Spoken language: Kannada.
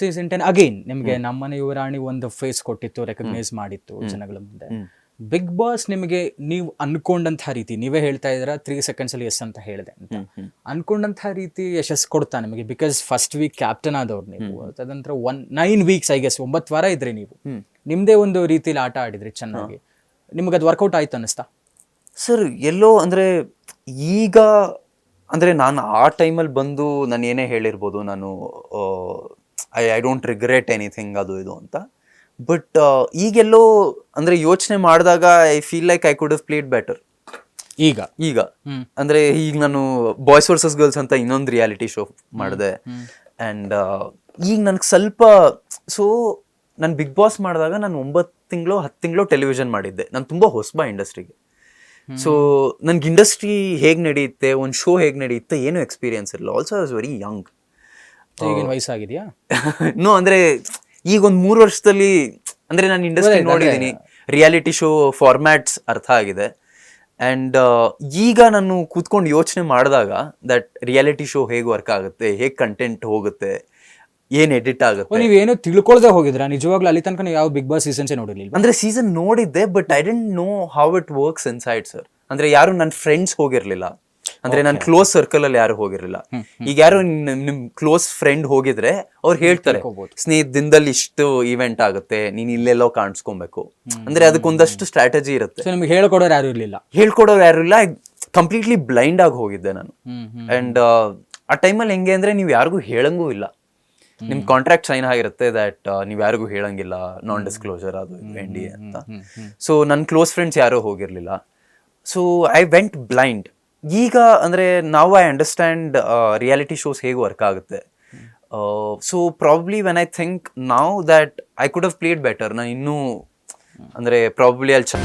ಸೀಸನ್ ಇಂಟೆನ್ ಅಗೈನ್ ನಿಮಗೆ ನಮ್ಮನೆ ಯುವರಾಣಿ ಒಂದು ಫೇಸ್ ಕೊಟ್ಟಿತ್ತು ರೆಕಗ್ನೈಸ್ ಮಾಡಿತ್ತು ಜನಗಳ ಮುಂದೆ. ಬಿಗ್ ಬಾಸ್ ನಿಮಗೆ ನೀವು ಅನ್ಕೊಂಡಂತ ರೀತಿ ನೀವೇ ಹೇಳ್ತಾ ಇದ್ದೀರಾ ತ್ರೀ ಸೆಕೆಂಡ್ಸ್ ಅಲ್ಲಿ ಎಸ್ ಅಂತ ಹೇಳಿದೆ ಅಂತ. ಅನ್ಕೊಂಡಂತಹ ರೀತಿ ಯಶಸ್ ಕೊಡ್ತಾ ನಿಮಗೆ ಬಿಕಾಸ್ ಫಸ್ಟ್ ವೀಕ್ ಕ್ಯಾಪ್ಟನ್ ಆದವ್ರು ನೀವು. ತದನಂತರ one nine weeks I guess ಒಂಬತ್ತು ವಾರ ಇದ್ರಿ ನೀವು. ನಿಮ್ದೇ ಒಂದು ರೀತಿಲಿ ಆಟ ಆಡಿದ್ರಿ ಚೆನ್ನಾಗಿ. ನಿಮ್ಗೆ ಅದು ವರ್ಕೌಟ್ ಆಯ್ತು ಅನಿಸ್ತಾ ಸರ್ ಎಲ್ಲೋ ಅಂದ್ರೆ ಈಗ ಅಂದ್ರೆ ನಾನು ಆ ಟೈಮಲ್ಲಿ ಬಂದು ನಾನು ಏನೇ ಹೇಳಿರ್ಬೋದು ನಾನು I I don't regret anything ಅದು ಇದು ಅಂತ. ಬಟ್ ಈಗೆಲ್ಲೋ ಅಂದರೆ ಯೋಚನೆ ಮಾಡಿದಾಗ I feel like I could have played better ಈಗ? ಈಗ. ಅಂದರೆ ಈಗ ನಾನು ಬಾಯ್ಸ್ ವರ್ಸಸ್ ಗರ್ಲ್ಸ್ ಅಂತ ಇನ್ನೊಂದು ರಿಯಾಲಿಟಿ ಶೋ ಮಾಡಿದೆ. ಆ್ಯಂಡ್ ಈಗ ನನಗೆ ಸ್ವಲ್ಪ ಸೊ ನಾನು ಬಿಗ್ ಬಾಸ್ ಮಾಡಿದಾಗ ನಾನು ಒಂಬತ್ತು ತಿಂಗಳು ಹತ್ತು ತಿಂಗಳು ಟೆಲಿವಿಷನ್ ಮಾಡಿದ್ದೆ. ನಾನು ತುಂಬ ಹೊಸಬ ಇಂಡಸ್ಟ್ರಿಗೆ ಸೊ ನನಗೆ ಇಂಡಸ್ಟ್ರಿ ಹೇಗೆ ನಡೆಯುತ್ತೆ ಒಂದು ಶೋ ಹೇಗೆ ನಡೆಯುತ್ತೆ ಏನೂ ಎಕ್ಸ್ಪೀರಿಯನ್ಸ್ ಇರಲ್ಲ ಆಲ್ಸೋ ವಾಸ್ ವೆರಿ ಯಂಗ್ ಈಗಿನ ವಯಸ್ಸಾಗಿದೆಯಾ? ನೋ ಅಂದ್ರೆ ಈಗ ಒಂದು ಮೂರು ವರ್ಷದಲ್ಲಿ ಅಂದ್ರೆ ನಾನು ಇಂಡಸ್ಟ್ರಿ ನೋಡಿದ್ದೀನಿ ರಿಯಾಲಿಟಿ ಶೋ ಫಾರ್ಮ್ಯಾಟ್ಸ್ ಅರ್ಥ ಆಗಿದೆ. ಅಂಡ್ ಈಗ ನಾನು ಕೂತ್ಕೊಂಡು ಯೋಚನೆ ಮಾಡಿದಾಗ ದಟ್ ರಿಯಾಲಿಟಿ ಶೋ ಹೇಗೆ ವರ್ಕ್ ಆಗುತ್ತೆ ಹೇಗೆ ಕಂಟೆಂಟ್ ಹೋಗುತ್ತೆ ಏನ್ ಎಡಿಟ್ ಆಗುತ್ತೆ. ನೀವು ಏನು ತಿಳ್ಕೊಳ್ದೆ ಹೋಗಿದ್ರಾ? ನಿಜವಾಗ್ಲೂ ಅಲ್ಲಿ ತನಕ ನೀವು ಯಾವ ಬಿಗ್ ಬಾಸ್ ಸೀಸನ್ಸೇ ನೋಡಿರ್ಲಿಲ್ಲ ಅಂದ್ರೆ ಸೀಸನ್ ನೋಡಿದ್ದೆ but I didn't know how it works inside sir ಅಂದ್ರೆ ಯಾರು ನನ್ನ ಫ್ರೆಂಡ್ಸ್ ಹೋಗಿರ್ಲಿಲ್ಲ. ಅಂದ್ರೆ ನಾನು ಕ್ಲೋಸ್ ಸರ್ಕಲ್ ಅಲ್ಲಿ ಯಾರು ಹೋಗಿರಲಿಲ್ಲ. ಈಗ ಯಾರು ನಿಮ್- ಕ್ಲೋಸ್ ಫ್ರೆಂಡ್ ಹೋಗಿದ್ರೆ ಅವ್ರು ಹೇಳ್ತಾರೆ. ಸ್ನೇಹಿತ ದಿನದಲ್ಲಿ ಇಷ್ಟು ಇವೆಂಟ್ ಆಗುತ್ತೆ ನೀನ್ ಇಲ್ಲೆಲ್ಲೋ ಕಾಣಿಸ್ಕೊಬೇಕು. ಅಂದ್ರೆ ಅದಕ್ಕೊಂದಷ್ಟು ಸ್ಟ್ರಾಟಜಿ ಇರುತ್ತೆ. ನಿಮ್ಗೆ ಹೇಳ್ಕೊಡೋರು ಯಾರು ಇರ್ಲಿಲ್ಲ? ಹೇಳ್ಕೊಡೋರು ಯಾರು ಇಲ್ಲ ಕಂಪ್ಲೀಟ್ಲಿ ಬ್ಲೈಂಡ್ ಆಗಿ ಹೋಗಿದ್ದೆ ನಾನು. ಅಂಡ್ ಆ ಟೈಮಲ್ಲಿ ಹೆಂಗೆ ಅಂದ್ರೆ ನೀವು ಯಾರಿಗೂ ಹೇಳಂಗೂ ಇಲ್ಲ. ನಿಮ್ ಕಾಂಟ್ರಾಕ್ಟ್ ಸೈನ್ ಆಗಿರುತ್ತೆ ದಟ್ ನೀವು ಯಾರಿಗೂ ಹೇಳಂಗಿಲ್ಲ ನಾನ್ ಡಿಸ್ಕ್ಲೋಸರ್ ಅದು ಎನ್ ಡಿ ಅಂತ. ಸೊ ನನ್ನ ಕ್ಲೋಸ್ ಫ್ರೆಂಡ್ಸ್ ಯಾರೂ ಹೋಗಿರ್ಲಿಲ್ಲ. ಸೊ ಐ ವೆಂಟ್ ಬ್ಲೈಂಡ್ ಈಗ ಅಂದರೆ ನಾವು ಐ ಅಂಡರ್ಸ್ಟ್ಯಾಂಡ್ ರಿಯಾಲಿಟಿ ಶೋಸ್ ಹೇಗೆ ವರ್ಕ್ ಆಗುತ್ತೆ. So probably when I think ನಾವು that I could have played better ನಾನು ಇನ್ನೂ ಅಂದರೆ ಪ್ರಾಬ್ಲಿ ಅಲ್ಲಿ ಚ